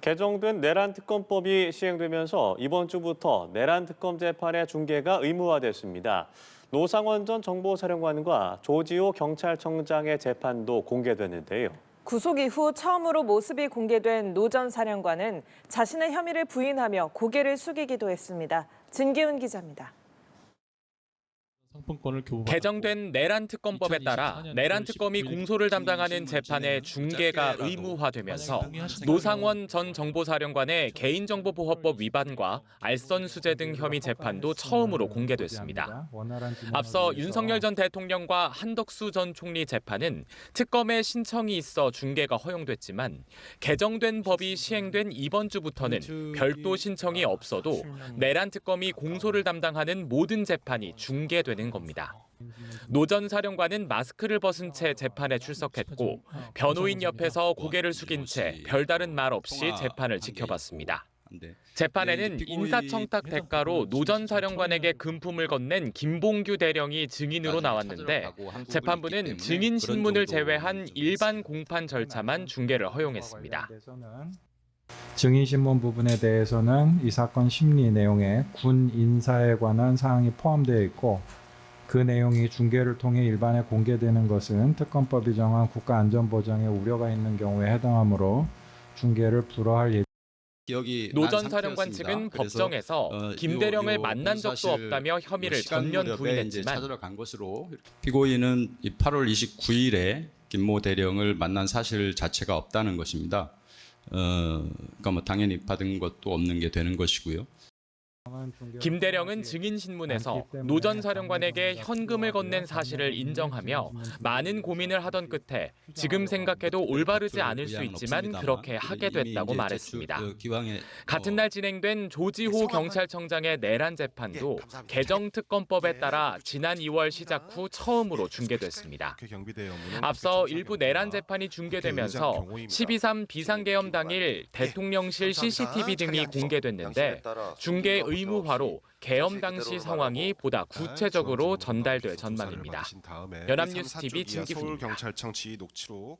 개정된 내란 특검법이 시행되면서 이번 주부터 내란 특검 재판의 중계가 의무화됐습니다. 노상원 전 정보사령관과 조지호 경찰청장의 재판도 공개됐는데요. 구속 이후 처음으로 모습이 공개된 노 전 사령관은 자신의 혐의를 부인하며 고개를 숙이기도 했습니다. 진기훈 기자입니다. 개정된 내란 특검법에 따라 2024년 내란 9월 특검이 19일 공소를 담당하는 재판의 중계가 의무화되면서 노상원 전 정보사령관의 개인정보보호법 위반과 알선 수재 등 혐의 재판도 처음으로 공개됐습니다. 앞서 윤석열 전 대통령과 한덕수 전 총리 재판은 특검의 신청이 있어 중계가 허용됐지만 개정된 법이 시행된 이번 주부터는 별도 신청이 없어도 내란 특검이 공소를 담당하는 모든 재판이 중계되는 겁니다. 노 전 사령관은 마스크를 벗은 채 재판에 출석했고 변호인 옆에서 고개를 숙인 채 별다른 말 없이 재판을 지켜봤습니다. 재판에는 인사청탁 대가로 노 전 사령관에게 금품을 건넨 김봉규 대령이 증인으로 나왔는데 재판부는 증인 신문을 제외한 일반 공판 절차만 중계를 허용했습니다. 증인 신문 부분에 대해서는 이 사건 심리 내용에 군 인사에 관한 사항이 포함되어 있고 그 내용이 중계를 통해 일반에 공개되는 것은 특검법이 정한 국가 안전 보장에 우려가 있는 경우에 해당하므로 중계를 불허할 예정. 기억이 노난전 사령관. 측은 법정에서 어, 김대령을 요- 요 만난 적도 없다며 혐의를 전면 부인했지만 찾으러 간 것으로 피고인은 이 8월 29일에 김모 대령을 만난 사실 자체가 없다는 것입니다. 어, 그러니까 뭐 당연히 받은 것도 없는 게 되는 것이고요. 김 대령은 증인 신문에서 노 전 사령관에게 현금을 건넨 사실을 인정하며 많은 고민을 하던 끝에 지금 생각해도 올바르지 않을 수 있지만 그렇게 하게 됐다고 말했습니다. 같은 날 진행된 조지호 경찰청장의 내란 재판도 개정 특검법에 따라 지난 2월 시작 후 처음으로 중계됐습니다. 앞서 일부 내란 재판이 중계되면서 12.3 비상계엄 당일 대통령실 CCTV 등이 공개됐는데 중계 의 무화로 계엄 당시 상황이 보다 구체적으로 전달될 전망입니다. 연합뉴스 TV 진기훈입니다. 서울경찰청 지휘 녹취록